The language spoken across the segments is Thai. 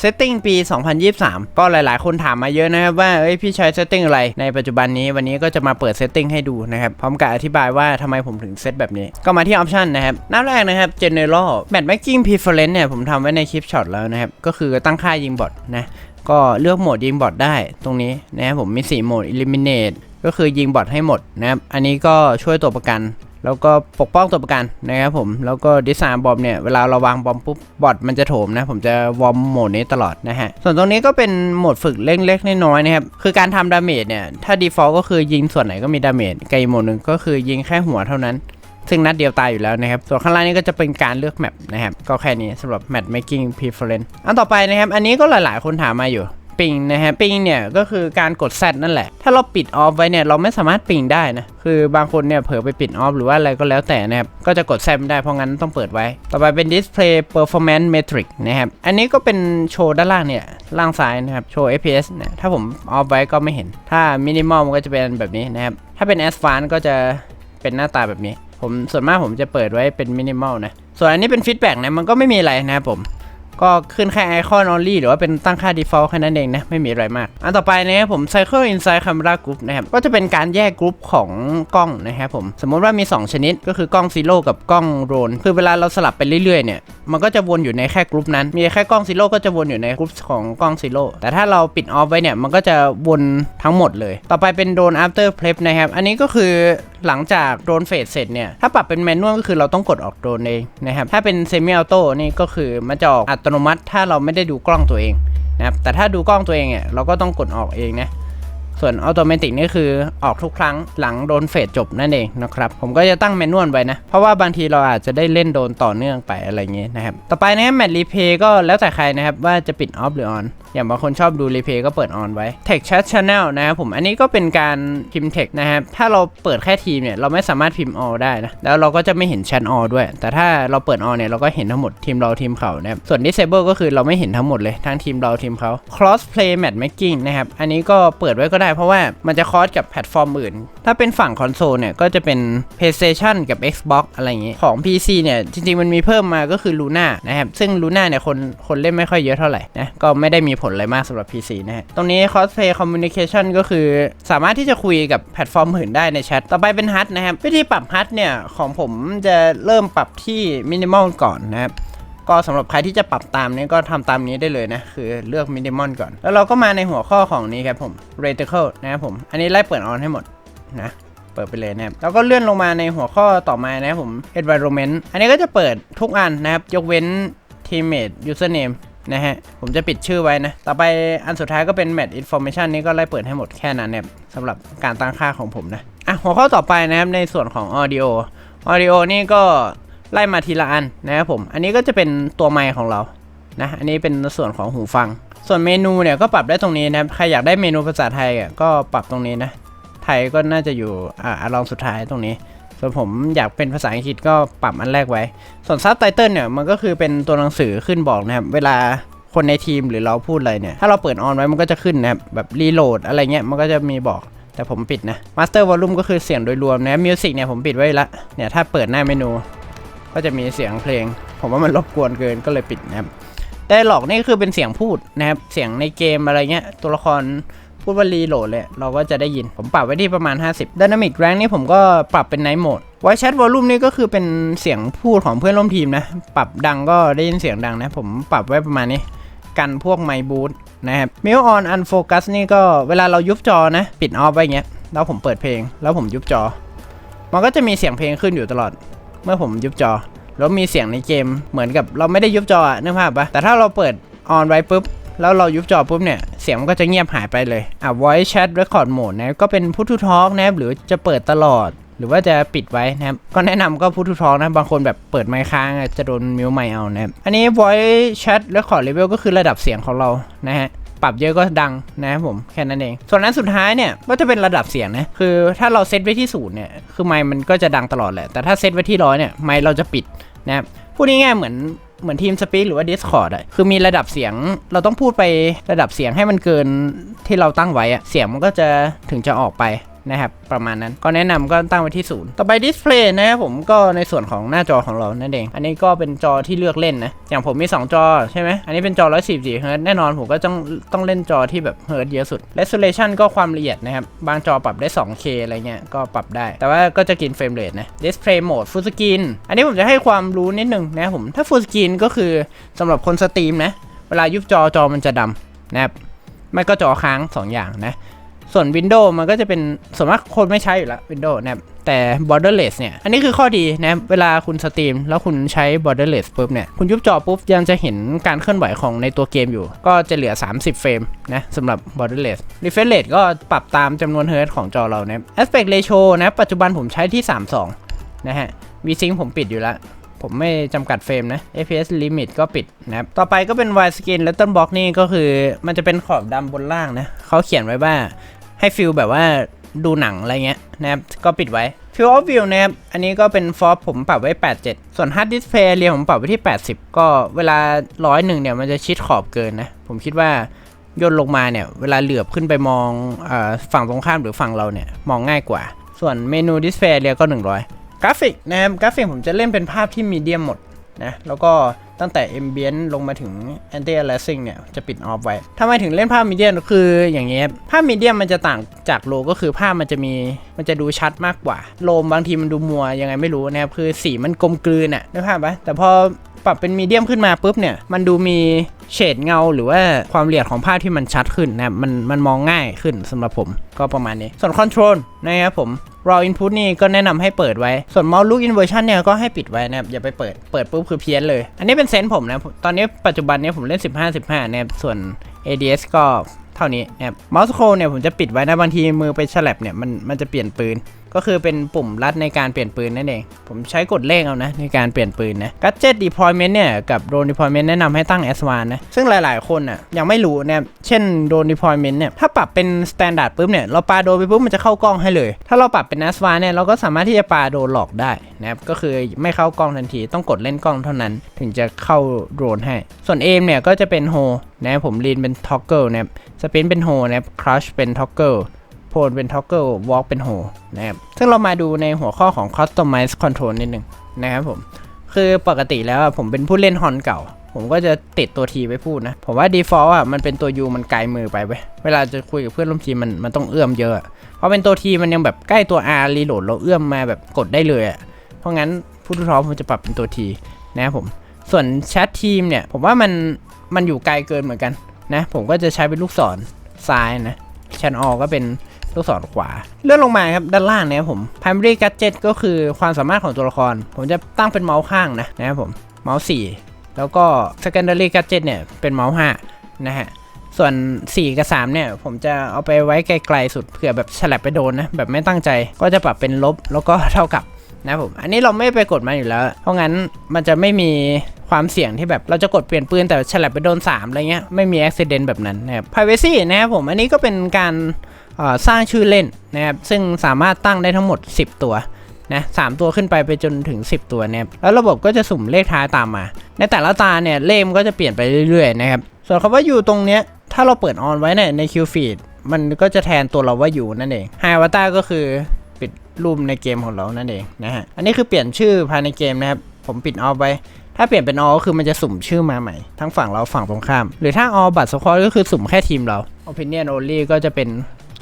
เซตติ้งปี 2023 ก็หลายๆ คนถามมาเยอะนะครับว่าเอ้ยพี่ใช้เซตติ้งอะไร ในปัจจุบันนี้วันนี้ก็จะมาเปิดเซตติ้งให้ดูนะครับ พร้อมกับอธิบายว่าทำไมผมถึงเซตแบบนี้ ก็มาที่ออปชันนะครับ หน้าแรกนะครับ General Match Making Preference เนี่ยผมทำไว้ในคลิปช็อตแล้วนะครับ ก็คือตั้งค่ายิงบอทนะ ก็เลือกโหมดยิงบอทได้ตรงนี้นะครับผมมี 4 โหมด Eliminate ก็คือยิงบอทให้หมดนะครับ อันนี้ก็ช่วยตัวประกัน แล้วก็ปกป้องตัวประกันนะครับผม แล้วก็ดิสามบอมเนี่ย เวลาเราวางบอมปุ๊บบอทมันจะโถมนะ ผมจะวอมโหมดนี้ตลอดนะฮะ ส่วนตรงนี้ก็เป็นโหมดฝึกเล็กๆน้อยๆนะครับ คือการทำดาเมจเนี่ย ถ้า default ก็คือยิงส่วนไหนก็มีดาเมจไกับอีกโหมดหนึ่งก็คือยิงแค่หัวเท่านั้นซึ่งนัดเดียวตายอยู่แล้วนะครับ ส่วนข้างล่างนี้ก็จะเป็นการเลือกแมปนะครับ ก็แค่นี้สำหรับ map making preference อันต่อไปนะครับ อันนี้ก็หลายๆ คนถามมาอยู่ ปิงนะฮะปิงเนี่ยก็คือการกด Z นั่นแหละ ถ้าเราปิดออฟไว้เนี่ยเราไม่สามารถปิงได้นะคือบางคนเนี่ยเผลอไปปิดออฟหรือว่าอะไรก็แล้วแต่นะครับก็จะกด Z ไม่ได้เพราะงั้นต้องเปิดไว้ ต่อไปเป็น display performance metric นะครับอันนี้ก็เป็นโชว์ด้านล่างเนี่ยล่างซ้ายนะครับโชว์ FPS เนี่ยถ้าผมออฟไว้ก็ไม่เห็น ถ้า minimal มันก็จะเป็นแบบนี้นะครับถ้าเป็น advanced ก็จะเป็นหน้าตาแบบนี้ ผมส่วนมากผมจะเปิดไว้เป็น minimal นะส่วนอันนี้เป็น feedback นะมันก็ไม่มีอะไรนะครับผม ก็ขึ้นแค่ไอคอน only หรือว่าเป็นตั้งค่า default แค่นั้นเองนะ ไม่มีอะไรมาก อันต่อไปนะครับผม cycle inside camera group นะครับ ก็จะเป็นการแยกกรุ๊ปของกล้องนะครับผม สมมติว่ามี 2 ชนิดก็คือกล้องซีโร่กับกล้องโรน คือเวลาเราสลับไปเรื่อยๆเนี่ย มันก็จะวนอยู่ในแค่กรุ๊ปนั้น มีแค่กล้องซีโร่ก็จะวนอยู่ในกรุ๊ปของกล้องซีโร่แต่ถ้าเราปิดออฟไว้เนี่ยมันก็จะวนทั้งหมดเลย ต่อไปเป็นโดน after prep นะครับ อันนี้ก็คือหลังจากโดนเฟสเสร็จเนี่ย ถ้าปรับเป็นแมนนวลก็คือเราต้องกดออกโดนเองนะครับ ถ้าเป็นเซมิออโต้นี่ก็คือมันจะออกอัตโนมัติ ถ้าเราไม่ได้ดูกล้องตัวเองนะครับ แต่ถ้าดูกล้องตัวเองเนี่ยเราก็ต้องกดออกเองนะ ส่วนอัตโนมัตินี่คือออกทุกครั้งหลังโดนเฟสจบนั่นเองนะครับ ผมก็จะตั้งแมนนวลไว้นะ เพราะว่าบางทีเราอาจจะได้เล่นโดนต่อเนื่องไปอะไรเงี้ยนะครับ ต่อไปนะแมตรีเพย์ก็แล้วแต่ใครนะครับว่าจะปิดออฟหรือออน อย่างบางคนชอบดูรีเพย์ก็เปิดออนไว้ Tech Chat Channel นะครับผมอันนี้ก็เป็นการพิมพ์ Text นะครับถ้าเราเปิดแค่ทีมเนี่ยเราไม่สามารถพิมพ์ all ได้นะแล้วเราก็จะไม่เห็น Chat all ด้วย แต่ถ้าเราเปิด all เนี่ยเราก็เห็นทั้งหมดทีมเราทีมเขานะครับส่วน Disable ก็คือเราไม่เห็นทั้งหมดเลยทั้งทีมเราทีมเขา Cross Play Matchmaking นะครับอันนี้ก็เปิดไว้ก็ได้เพราะว่ามันจะคอสกับแพลตฟอร์มอื่น ถ้าเป็นฝั่งคอนโซลเนี่ยก็จะเป็น PlayStation กับ Xbox อะไรอย่างงี้ของ PC เนี่ยจริงๆมันมีเพิ่มมาก็คือ Luna นะครับซึ่ง Luna เนี่ยคนคนเล่นไม่ค่อยเยอะเท่าไหร่นะก็ไม่ได้มีผลอะไรมากสำหรับ PC นะฮะ ตรงนี้ Crossplay Communication ก็คือสามารถที่จะคุยกับแพลตฟอร์มอื่นได้ในแชท ต่อไปเป็น HUD นะครับ วิธีปรับ HUD เนี่ย ของผมจะเริ่มปรับที่ Minimal ก่อนนะครับก็สำหรับใครที่จะปรับตามนี้ก็ทำตามนี้ได้เลยนะ คือเลือก Minimal ก่อน แล้วเราก็มาในหัวข้อของนี้ครับผม Reticle นะครับผม อันนี้ไล่เปิดออนให้หมดนะ เปิดไปเลยนะครับแล้วก็เลื่อนลงมาในหัวข้อต่อมานะครับผม environment อันนี้ก็จะเปิดทุกอันนะครับ ยกเว้น teammate username นะฮะ ผมจะปิดชื่อไว้นะ ต่อไปอันสุดท้ายก็เป็น match information นี้ก็ไล่เปิดให้หมดแค่นั้นเนี่ยสำหรับการตั้งค่าของผมนะ อะ หัวข้อต่อไปนะครับในส่วนของ audio audio นี่ก็ไล่มาทีละอันนะครับผม อันนี้ก็จะเป็นตัวไมค์ของเรา นะ อันนี้เป็นส่วนของหูฟัง ส่วนเมนูเนี่ยก็ปรับได้ตรงนี้นะ ใครอยากได้เมนูภาษาไทยอะก็ปรับตรงนี้นะ ไทยก็น่าจะอยู่อ่าอลองสุดท้ายตรงนี้ ส่วนผมอยากเป็นภาษาอังกฤษก็ปรับอันแรกไว้ ส่วนซับไตเติลเนี่ยมันก็คือเป็นตัวหนังสือขึ้นบอกนะครับ เวลาคนในทีมหรือเราพูดอะไรเนี่ย ถ้าเราเปิดออนไว้มันก็จะขึ้นนะครับ แบบรีโหลดอะไรเงี้ยมันก็จะมีบอกแต่ผมปิดนะมาสเตอร์วอลลุ่มก็คือเสียงโดยรวมนะมิวสิกเนี่ยผมปิดไว้ละเนี่ยถ้าเปิดหน้าเมนู ก็จะมีเสียงเพลง ผมว่ามันรบกวนเกินก็เลยปิดนะครับได้หลอกนี่คือเป็นเสียงพูดนะครับเสียงในเกมอะไรเงี้ยตัวละคร พูดว่ารีโหลดเลย เราก็จะได้ยิน ผมปรับไว้ที่ประมาณ 50 Dynamic Rank นี่ผมก็ปรับเป็น Night Mode Voice Chat Volume นี่ก็คือเป็นเสียงพูดของเพื่อนร่วมทีมนะ ปรับดังก็ได้ยินเสียงดังนะ ผมปรับไว้ประมาณนี้ กันพวกไมบูทนะครับ Mute on Unfocus นี่ก็เวลาเรายุบจอนะ ปิดออฟไว้เงี้ย แล้วผมเปิดเพลง แล้วผมยุบจอ มันก็จะมีเสียงเพลงขึ้นอยู่ตลอด เมื่อผมยุบจอ แล้วมีเสียงในเกม เหมือนกับเราไม่ได้ยุบจออะนึกภาพปะแต่ถ้าเราเปิดออนไว้ปุ๊บ แล้วเรายุบจอปุ๊บเนี่ย เสียงมันก็จะเงียบหายไปเลยอะ voice chat record mode นะก็เป็นพูดทูทอกนะหรือจะเปิดตลอด หรือว่าจะปิดไว้นะครับก็แนะนำก็พูดทูทอกนะบางคนแบบเปิดไมค์ค้างจะโดนมิวไมค์เอานะครับอันนี้ voice chat record level ก็คือระดับเสียงของเรานะฮะปรับเยอะก็ดังนะครับผมแค่นั้นเอง ส่วนนั้นสุดท้ายเนี่ยก็จะเป็นระดับเสียงนะคือถ้าเราเซตไว้ที่ศูนย์เนี่ยคือไมค์มันก็จะดังตลอดแหละแต่ถ้าเซตไว้ที่ร้อยเนี่ยไมค์เราจะปิดนะครับพูดง่ายๆเหมือน เหมือนทีมสปีกหรือว่า Discord อะคือมีระดับเสียงเราต้องพูดไประดับเสียงให้มันเกินที่เราตั้งไว้อะเสียงมันก็จะถึงจะออกไป นะครับประมาณนั้นก็แนะนำก็ตั้งไว้ที่ศูนย์ต่อไปดิสเพลย์นะครับผมก็ในส่วนของหน้าจอของเรานั่นเอง อันนี้ก็เป็นจอที่เลือกเล่นนะ อย่างผมมี 2 จอใช่ไหมอันนี้เป็นจอ 144เฮิร์ตแน่นอนผมก็ต้องต้องเล่นจอที่แบบเฮิร์ตเยอะสุด resolution ก็ความละเอียดนะครับ บางจอปรับได้ 2K อะไรเงี้ยก็ปรับได้ แต่ว่าก็จะกินเฟรมเรทนะ display mode full screen อันนี้ผมจะให้ความรู้นิดนึงนะครับผมถ้า full screen ก็คือสำหรับคนสตรีมนะเวลายุบจอจอมันจะดำนะครับไม่ก็จอค้าง 2 อย่างนะ ส่วน Windows มันก็จะเป็นส่วนมากคนไม่ใช้อยู่แล้ว Windows นะแต่ borderless เนี่ย อันนี้คือข้อดีนะ เวลาคุณสตรีม แล้วคุณใช้ borderless ปุ๊บเนี่ย คุณยุบจอปุ๊บ ยังจะเห็นการเคลื่อนไหวของในตัวเกมอยู่ ก็จะเหลือ 30 เฟรมนะสำหรับ borderless refresh rate ก็ปรับตามจำนวนเฮิร์ตของจอเรานะ aspect ratio นะปัจจุบันผมใช้ที่ 32 นะฮะ VSync ผมปิดอยู่แล้วผมไม่จำกัดเฟรมนะ FPS limit ก็ปิดนะครับ ต่อไปก็เป็น wide skin letterbox นี่ก็คือ มันจะเป็นขอบดำบนล่างนะ เขาเขียนไว้ว่า ให้ฟิลแบบว่าดูหนังอะไรเงี้ยนะครับก็ปิดไว้ Field of View นะครับ อันนี้ก็เป็นฟอ p ผมปรับไว้ 87 ส่วน Hard Display Area ผมปรับไว้ที่ 80 ก็เวลาร้อยหนึ่งเนี่ยมันจะชิดขอบเกินนะ ผมคิดว่าย่นลงมาเนี่ย เวลาเหลือบขึ้นไปมองอฝั่งตรงข้ามหรือฝั่งเราเนี่ย มองง่ายกว่า ส่วนเมนู Display Area ก็ 100 กราฟิกนะครับ กราฟิกผมจะเล่นเป็นภาพที่มีเดียมหมด นะ แล้วก็ตั้งแต่ ambient ลงมาถึง anti aliasing เนี่ย จะปิดออฟไว้ทำไมถึงเล่นภาพมีเดียมคืออย่างเงี้ยภาพมีเดียมมันจะต่างจากโลก็คือภาพมันจะมีมันจะดูชัดมากกว่า โลมบางทีมันดูมัวยังไงไม่รู้นะครับ คือสีมันกลมกลืนอะนึกภาพปะแต่พอปรับเป็นมีเดียมขึ้นมาปุ๊บเนี่ย มันดูมีเฉดเงาหรือว่าความละเอียดของภาพที่มันชัดขึ้นนะมันมันมองง่ายขึ้นสำหรับผมก็ประมาณนี้ ส่วน Control นะครับผม raw input นี่ก็แนะนำให้เปิดไว้ ส่วน mouse look inversion เนี่ยก็ให้ปิดไว้นะครับอย่าไปเปิดเปิดปุ๊บคือเพี้ยนเลย อันนี้เป็นเซนส์ผมนะตอนนี้ปัจจุบันเนี้ผมเล่น 15 15นะครับส่วน ADS ก็เท่านี้นะครับ mouse scroll เนี่ยผมจะปิดไว้นะบางทีมือไปฉลับเนี่ยมันมันจะเปลี่ยนปืน ก็คือเป็นปุ่มลัดในการเปลี่ยนปืนนั่นเอง ผมใช้กดเลขเอานะในการเปลี่ยนปืนนะ gadget deployment เนี่ยกับ drone deployment แนะนำให้ตั้ง advanced นะ ซึ่งหลายๆ คนอะยังไม่รู้นะครับเช่น drone deployment เนี่ยถ้าปรับเป็น standard ปุ๊บเนี่ยเราปาโดนไปปุ๊บมันจะเข้ากล้องให้เลย ถ้าเราปรับเป็น advanced เนี่ยเราก็สามารถที่จะปาโดนหลอกได้นะครับก็คือไม่เข้ากล้องทันทีต้องกดเล่นกล้องเท่านั้น ถึงจะเข้าโดรนให้ ส่วน aim เนี่ยก็จะเป็น hold นะผม lean เป็น toggle นะครับ spin เป็น hold นะครับ crush เป็น toggle โพล เป็น toggle walk เป็น hold นะครับซึ่งเรามาดูในหัวข้อของ customize control นิดนึงนะครับผม คือปกติแล้วผมเป็นผู้เล่นฮอนเก่า ผมก็จะติดตัวทีไปพูดนะ ผมว่า default อะมันเป็นตัว U มันไกลมือไปเว้ยเวลาจะคุยกับเพื่อนร่วมทีมมันมันต้องเอื้อมเยอะ เพราะเป็นตัวทีมันยังแบบใกล้ตัว R รีโหลดเราเอื้อมมาแบบกดได้เลยอะเพราะงั้นผู้ทุทอผมจะปรับเป็นตัวทีนะครับผม ส่วนแชททีมเนี่ยผมว่ามันมันอยู่ไกลเกินเหมือนกันนะผมก็จะใช้เป็นลูกศรซ้ายนะแชนออก็เป็น ลูกศรขวา เลื่อนลงมาครับด้านล่างนะครับผม primary gadget ก็คือความสามารถของตัวละคร ผมจะตั้งเป็นเมาส์ข้างนะนะครับผมเมาส์4แล้วก็ secondary gadget เนี่ยเป็นเมาส์5นะฮะส่วน 4 กับ 3 เนี่ย ผมจะเอาไปไว้ไกลๆสุดเผื่อแบบฉลับไปโดนนะ แบบไม่ตั้งใจก็จะปรับเป็นลบแล้วก็เท่ากับนะครับผมอันนี้เราไม่ไปกดมาอยู่แล้ว เพราะงั้นมันจะไม่มีความเสี่ยงที่แบบเราจะกดเปลี่ยนปืนแต่ฉลับไปโดน 3 อะไรเงี้ย ไม่มี accident แบบนั้นนะครับ privacy นะครับผมอันนี้ก็เป็นการ สร้างชื่อเล่นนะครับซึ่งสามารถตั้งได้ทั้งหมด 10 ตัวนะสามตัวขึ้นไปไปจนถึง 10 ตัวนะครับแล้วระบบก็จะสุ่มเลขท้ายตามมา ในแต่ละตาเนี่ยเลขมก็จะเปลี่ยนไปเรื่อยๆนะครับส่วนคำว่าอยู่ตรงเนี้ยถ้าเราเปิดออนไว้เนี่ยใน Q feed มันก็จะแทนตัวเราว่าอยู่นั่นเอง Hi Avatar ก็คือปิดรูปในเกมของเรานั่นเองนะฮะอันนี้คือเปลี่ยนชื่อภายในเกมนะครับผมปิดออฟไว้ถ้าเปลี่ยนเป็น all ก็คือมันจะสุ่มชื่อมาใหม่ ทั้งฝั่งเราฝั่งตรงข้าม หรือถ้า all บัตรสควอตก็คือสุ่มแค่ทีมเรา opinion only ก็จะเป็น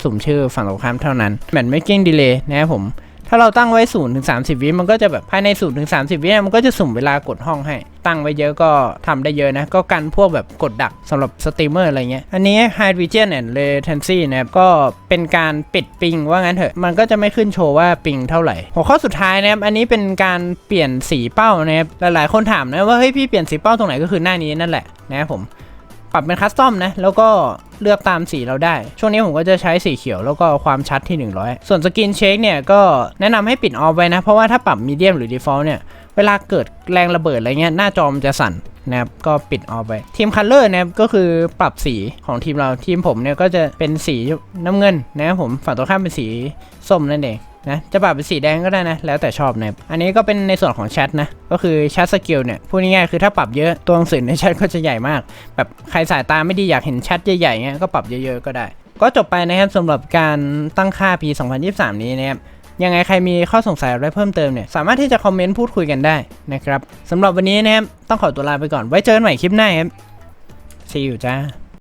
สุ่มชื่อฝั่งตรงข้ามเท่านั้น match making delay นะครับผม ถ้าเราตั้งไว้0ถึง30วิมันก็จะแบบภายใน0ถึง30วิมันก็จะสุ่มเวลากดห้องให้ ตั้งไว้เยอะก็ทำได้เยอะนะ ก็กันพวกแบบกดดักสำหรับสตรีมเมอร์อะไรเงี้ย อันนี้ high region and latency นะครับ ก็เป็นการปิดปิงว่างั้นเถอะ มันก็จะไม่ขึ้นโชว์ว่าปิงเท่าไหร่ หัวข้อสุดท้ายนะครับ อันนี้เป็นการเปลี่ยนสีเป้านะครับ หลายๆ คนถามนะว่าเฮ้ยพี่เปลี่ยนสีเป้าตรงไหนก็คือหน้านี้นั่นแหละนะครับผม ปรับเป็นคัสตอมนะ แล้วก็เลือกตามสีเราได้ ช่วงนี้ผมก็จะใช้สีเขียวแล้วก็ความชัดที่ 100 ส่วนสกินเชคเนี่ยก็แนะนำให้ปิดออฟไว้นะ เพราะว่าถ้าปรับมีเดียมหรือ default เนี่ย เวลาเกิดแรงระเบิดอะไรเงี้ยหน้าจอมจะสั่นนะครับก็ปิดออฟไปทีมคัลเลอร์นะครับก็คือปรับสีของทีมเราทีมผมเนี่ยก็จะเป็นสีน้ำเงินนะครับผมฝั่งตรงข้ามเป็นสีส้มนั่นเอง นะจะปรับเป็นสีแดงก็ได้นะ แล้วแต่ชอบนะอันนี้ก็เป็นในส่วนของแชทนะ ก็คือแชทสกิลเนี่ยพูดง่ายๆคือถ้าปรับเยอะตัวหนังสือในแชทก็จะใหญ่มาก แบบใครสายตาไม่ดีอยากเห็นแชทใหญ่ๆเงี้ยก็ปรับเยอะๆก็ได้ ก็จบไปนะครับสำหรับการตั้งค่าปี 2023 นี้นะครับยังไงใครมีข้อสงสัยอะไรเพิ่มเติมเนี่ยสามารถที่จะคอมเมนต์พูดคุยกันได้นะครับสำหรับวันนี้นะครับต้องขอตัวลาไปก่อนไว้เจอกันใหม่คลิปหน้าครับ see you จ้า